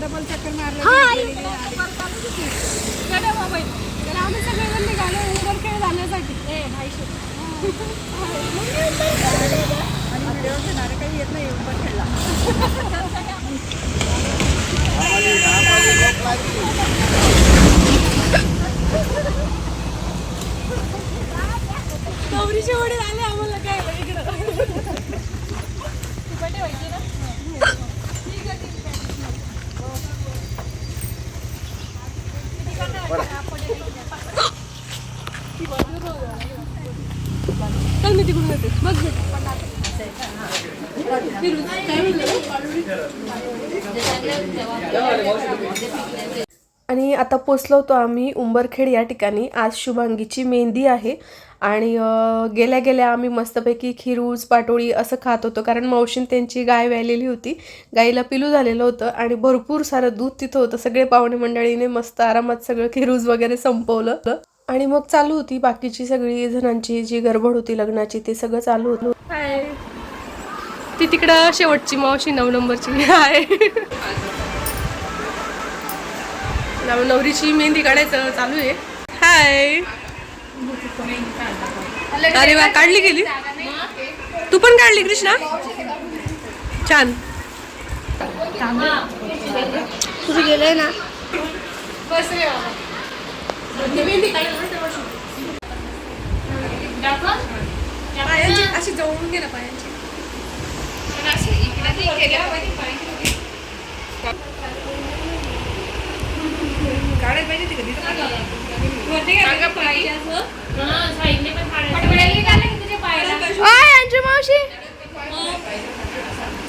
Double चक्कर मारलं हाय. तर आम्ही सगळेजण निघालो उबर खेळ जाण्यासाठी आणि व्हिडिओ घेणारे काही येत नाही उबर खेळला गौरीचे वडील आले आम्हाला काय इकडं चल मी तिकडून येते बघ बघ. आणि आता पोचलो होतो आम्ही उंबरखेड या ठिकाणी आज शुभांगीची मेहंदी आहे आणि गेल्या गेल्या आम्ही मस्तपैकी खिरूज पाटोळी असं खात होतो. कारण मावशीन त्यांची गाय व्यालेली होती. गाईला पिलू झालेलं होतं आणि भरपूर सारं दूध तिथं होतं. सगळे पाहुणे मंडळीने मस्त आरामात सगळं खिरूज वगैरे संपवलं. आणि मग चालू होती बाकीची सगळी जणांची जी गडबड होती लग्नाची ते सगळं चालू होतं. ती तिकडं शेवटची मावशी नऊ नंबरची. हाय. नवनवरीची मेहंदी काढायचं चालू आहे. हाय. अरे वा काढली गेली? तू पण काढली कृष्णा? छान. तुझे गेले ना? अशी जवळून घे ना पायांची. काढायला पाहिजे ती कधी यांची मावशी.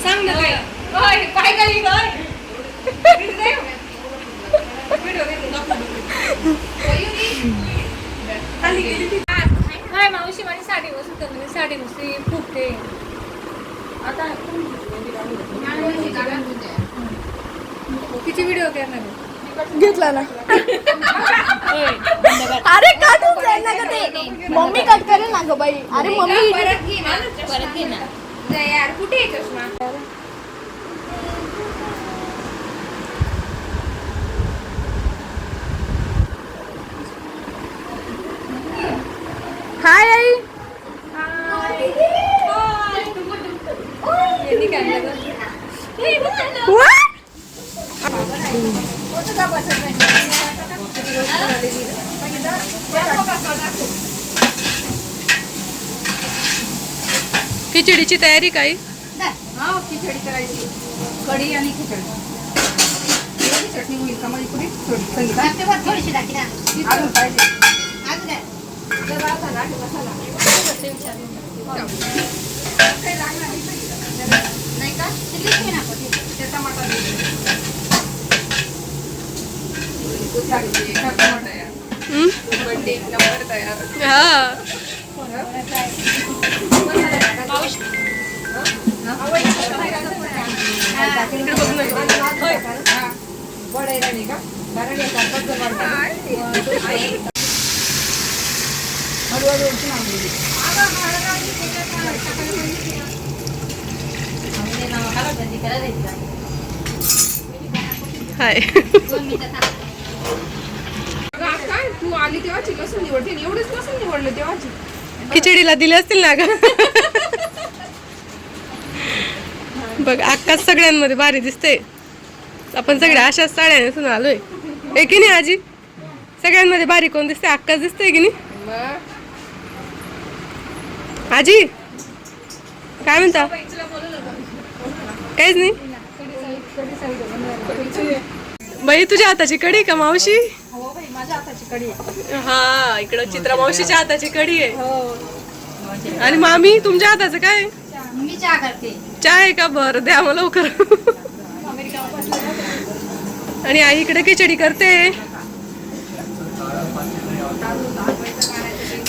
सांग ना काय काय मावशी माझी साडी बसत मी साडी बसली फुटते आता किती व्हिडिओ करणार आहे. घेतला ना. अरे काढून जाईल ना ग ते. मम्मी कट करेल ना ग बाई. अरे मम्मी यार कुठे आहे चष्मा हाय आई यांनी काय आणलं गं? What? खिचडीची तयारी काय हा खिचडी करायची. कढी आणि खिचडी. चटणी होईल का माझी पुरी थोडी संगीता थोडीशी टाकी ना. अजून पाहिजे. अजून काय? जरा असा लाट मसाला काही लागणार नाही का? ते लिहून घे ना आपण. ते टमाटा दे. कोथिंबीर, एका टमाटा या. बंडी एक नंबर तयार. हा. हाय. अगं, काय? तू आली तेव्हाची कसं निवडते? एवढीच कसं निवडलं तेव्हाची? खिचडीला दिले असतील ना ग? बघ आकाश सगळ्यांमध्ये भारी दिसते आपण सगळ्या अशाच साड्या नेसून आलोय. आहे की नाही आजी? सगळ्यांमध्ये भारी कोण दिसते आकाश दिसते की नाही? आजी? काय म्हणता? काहीच नाही? बाई तुझ्या हाताची कडी का मावशी? माझ्या हाताची कढी आहे. हा इकडं चित्रा मावशीच्या हाताची कडी आहे. हो. आणि मामी तुमच्या हाताचं काय? मी चहा करते. चहा आहे का? बरं द्या मला लवकर. आणि आई इकडे खिचडी करते.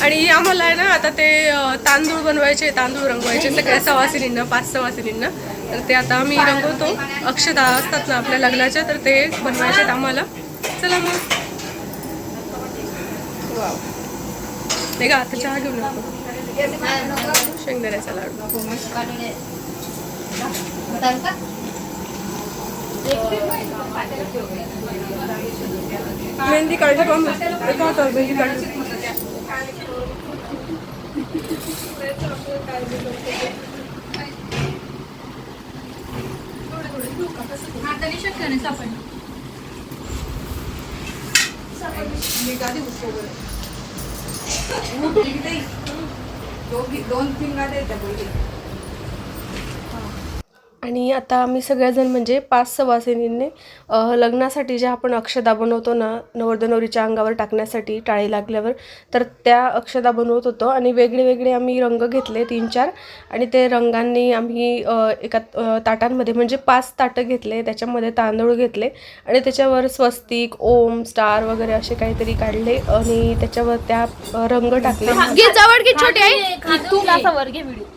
आणि आम्हाला आहे ना आता ते तांदूळ बनवायचे तांदूळ रंगवायचे सगळ्या सवासिनींना पाच सवासिनींना तर ते आता आम्ही रंगवतो. अक्षता असतात ना आपल्या लग्नाच्या तर ते बनवायचे आहेत आम्हाला. चला मग. नाही का आता चहा घेऊन आपण शेंगदाण्याचा लाडू मेहंदी काढली पण मेहंदी काढली हाताने शक्य नाही सापडली दोन फिंगा द्यायच्या पहिले आणि आता आम्ही सगळ्याजण म्हणजे पाच सवासिनींनी लग्नासाठी ज्या आपण अक्षदा बनवतो ना नवरदेवरीच्या अंगावर टाकण्यासाठी टाळी लागल्यावर तर त्या अक्षदा बनवत होतो आणि वेगळे वेगळे आम्ही रंग घेतले तीन चार आणि ते रंगांनी आम्ही एका ताटांमध्ये म्हणजे पाच ताटं घेतले त्याच्यामध्ये तांदूळ घेतले आणि त्याच्यावर स्वस्तिक ओम स्टार वगैरे असे काहीतरी काढले आणि त्याच्यावर त्या रंग टाकले घे जवळ घे छोटी आई तू असा वर घे व्हिडिओ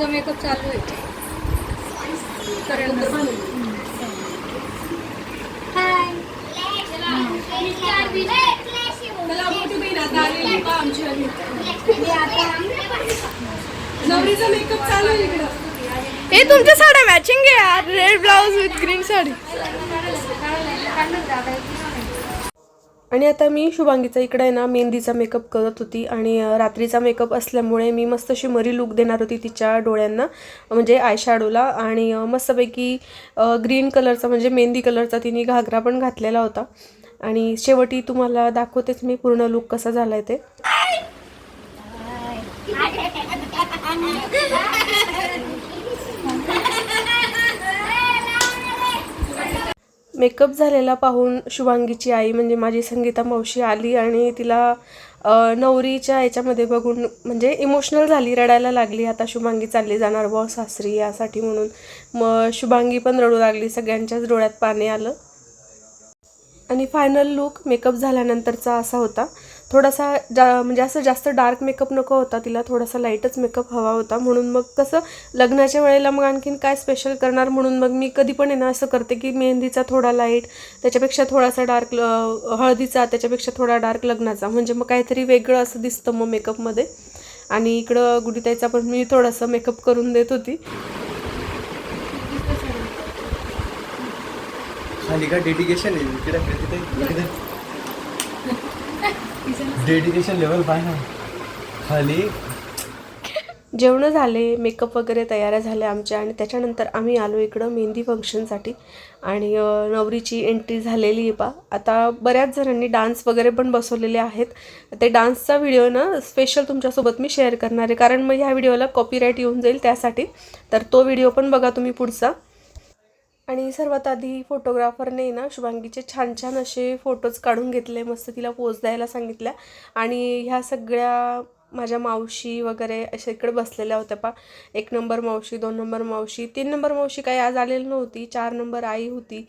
तुझा मेकअप चालू आहे. हे तुमच्या साड्या मॅचिंग आहे यार. Red blouse with green sari. आणि आता मी शुभांगीचा इकडे आहे ना मेहंदीचा मेकअप करत होती आणि रात्रीचा मेकअप असल्यामुळे मी मस्त अशी मरी लुक देणार होती तिच्या डोळ्यांना म्हणजे आय शॅडोला आणि मस्तपैकी ग्रीन कलरचा म्हणजे मेहंदी कलरचा तिने घागरा पण घातलेला होता. आणि शेवटी तुम्हाला दाखवतेच मी पूर्ण लुक कसा झाला आहे ते मेकअप झालेला पाहून शुभांगीची आई म्हणजे माझी संगीता मावशी आली आणि तिला नवरीच्या याच्यामध्ये बघून म्हणजे इमोशनल झाली रडायला लागली. आता शुभांगी चालली जाणार बॉ सासरी यासाठी म्हणून. मग शुभांगी पण रडू लागली सगळ्यांच्याच डोळ्यात पाणी आलं. आणि फायनल लुक मेकअप झाल्यानंतरचा असा होता. थोडासा जा म्हणजे असं जास्त डार्क मेकअप नको होता तिला थोडासा लाईटच मेकअप हवा होता म्हणून मग कसं लग्नाच्या वेळेला मग आणखीन काय स्पेशल करणार म्हणून मग मी कधी पण आहे ना असं करते की मेहंदीचा थोडा लाइट त्याच्यापेक्षा थोडासा डार्क हळदीचा त्याच्यापेक्षा थोडा डार्क लग्नाचा म्हणजे मग काहीतरी वेगळं असं दिसतं मग मेकअपमध्ये आणि इकडं गुडीताईचा पण मी थोडासा मेकअप करून देत होती. खाली का डेडिकेशन आहे. डेडिकेशन लेवल पाय ना खाली जेवणं झाले मेकअप वगैरे तयाऱ्या झाल्या आमच्या आणि त्याच्यानंतर आम्ही आलो इकडं मेहंदी फंक्शनसाठी आणि नवरीची एंट्री झालेली आहे पा आता बऱ्याच जणांनी डान्स वगैरे पण बसवलेले आहेत. ते डान्सचा व्हिडिओ ना स्पेशल तुमच्यासोबत मी शेअर करणार आहे. कारण मग ह्या व्हिडिओला कॉपीराईट येऊन जाईल त्यासाठी. तर तो व्हिडिओ पण बघा तुम्ही पुढचा. आणि सर्वात आधी फोटोग्राफरने ना शुभांगीचे छान छान असे फोटोज काढून घेतले मस्त तिला पोज द्यायला सांगितल्या. आणि ह्या सगळ्या माझ्या मावशी वगैरे अशा इकडे बसलेल्या होत्या पा एक नंबर मावशी दोन नंबर मावशी तीन नंबर मावशी काही आज आलेली नव्हती चार नंबर आई होती.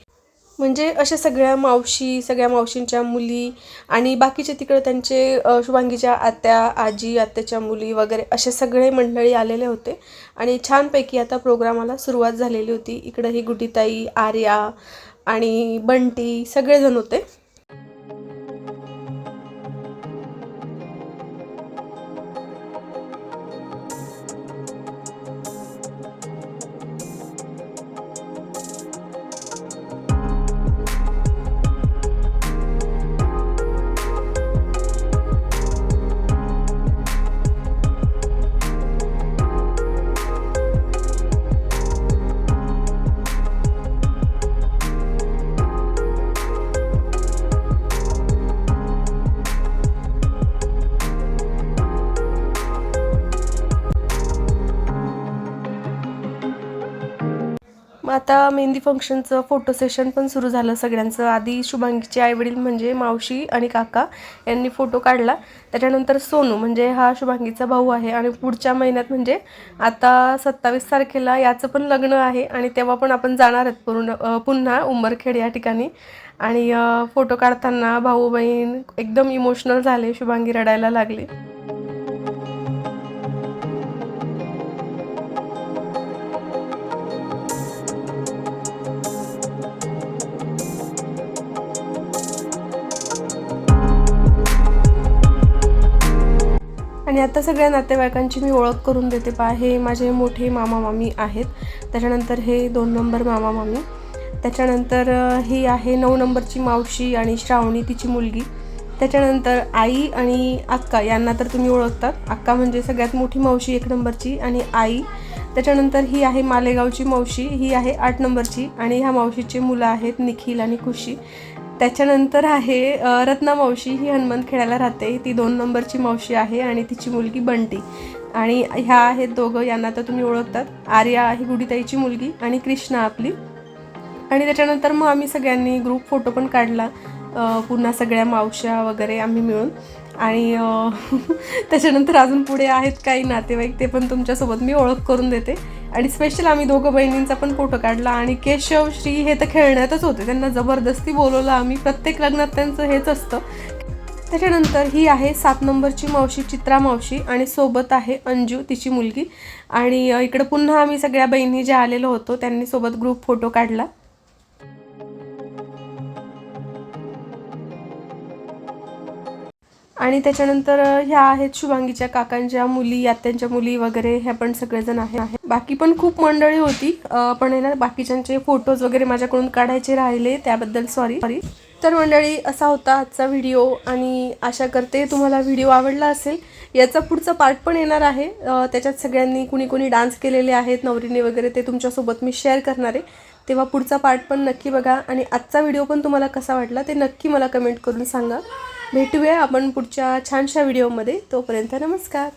म्हणजे अशा सगळ्या मावशी सगळ्या मावशींच्या मुली आणि बाकीचे तिकडे त्यांचे शुभांगीच्या आत्या आजी आत्याच्या मुली वगैरे असे सगळे मंडळी आलेले होते. आणि छानपैकी आता प्रोग्रामाला सुरुवात झालेली होती. इकडं ही गुडीताई आर्या आणि बंटी सगळेजण होते. आता मेहंदी फंक्शनचं फोटो सेशन पण सुरू झालं सगळ्यांचं. आधी शुभांगीचे आईवडील म्हणजे मावशी आणि काका यांनी फोटो काढला. त्याच्यानंतर सोनू म्हणजे हा शुभांगीचा भाऊ आहे. आणि पुढच्या महिन्यात म्हणजे आता सत्तावीस तारखेला याचं पण लग्न आहे. आणि तेव्हा पण आपण जाणार आहेत पूर्ण पुन्हा उंबरखेड या ठिकाणी. आणि फोटो काढताना भाऊ बहीण एकदम इमोशनल झाले. शुभांगी रडायला लागली. आणि आता सगळ्या नातेवाईकांची मी ओळख करून देते. पहा हे माझे मोठे मामा मामी आहेत. त्याच्यानंतर हे दोन नंबर मामा मामी. त्याच्यानंतर ही आहे नऊ नंबरची मावशी आणि श्रावणी तिची मुलगी. त्याच्यानंतर आई आणि अक्का यांना तर तुम्ही ओळखतात. अक्का म्हणजे सगळ्यात मोठी मावशी एक नंबरची आणि आई. त्याच्यानंतर ही आहे मालेगावची मावशी ही आहे आठ नंबरची आणि ह्या मावशीचे मुलं आहेत निखिल आणि खुशी. त्याच्यानंतर आहे रत्ना मावशी ही हनुमंत खेळायला राहते. ती दोन नंबरची मावशी आहे आणि तिची मुलगी बंटी. आणि ह्या आहेत दोघं. यांना तर तुम्ही ओळखतात. आर्या ही गुडीताईची मुलगी आणि कृष्णा आपली. आणि त्याच्यानंतर मग आम्ही सगळ्यांनी ग्रुप फोटो पण काढला. पुन्हा सगळ्या मावश्या वगैरे आम्ही मिळून. आणि त्याच्यानंतर अजून पुढे आहेत काही नातेवाईक. ते पण तुमच्यासोबत मी ओळख करून देते. आणि स्पेशल आम्ही दोघं बहिणींचा पण फोटो काढला आणि केशव श्री हे तर खेळण्यातच होते. त्यांना जबरदस्ती बोलवलं आम्ही. प्रत्येक लग्नात त्यांचं हेच असतं. त्याच्यानंतर ही आहे सात नंबरची मावशी चित्रा मावशी आणि सोबत आहे अंजू तिची मुलगी. आणि इकडं पुन्हा आम्ही सगळ्या बहिणी ज्या आलेलो होतो त्यांनी सोबत ग्रुप फोटो काढला. आणि त्याच्यानंतर ह्या आहेत शुभांगीच्या काकांच्या मुली आत्यांच्या मुली वगैरे ह्या पण सगळेजण आहे बाकी पण खूप मंडळी होती. पण आहे ना बाकीच्यांचे फोटोज वगैरे माझ्याकडून काढायचे राहिले त्याबद्दल सॉरी सॉरी तर मंडळी असा होता आजचा व्हिडिओ आणि आशा करते तुम्हाला व्हिडिओ आवडला असेल. याचा पुढचा पार्ट पण येणार आहे. त्याच्यात सगळ्यांनी कुणी कुणी डान्स केलेले आहेत नवरीने वगैरे ते तुमच्यासोबत मी शेअर करणार आहे. तेव्हा पुढचा पार्ट पण नक्की बघा. आणि आजचा व्हिडिओ पण तुम्हाला कसा वाटला ते नक्की मला कमेंट करून सांगा. भेटूया आपण पुढच्या छानशा व्हिडिओमध्ये तोपर्यंत नमस्कार.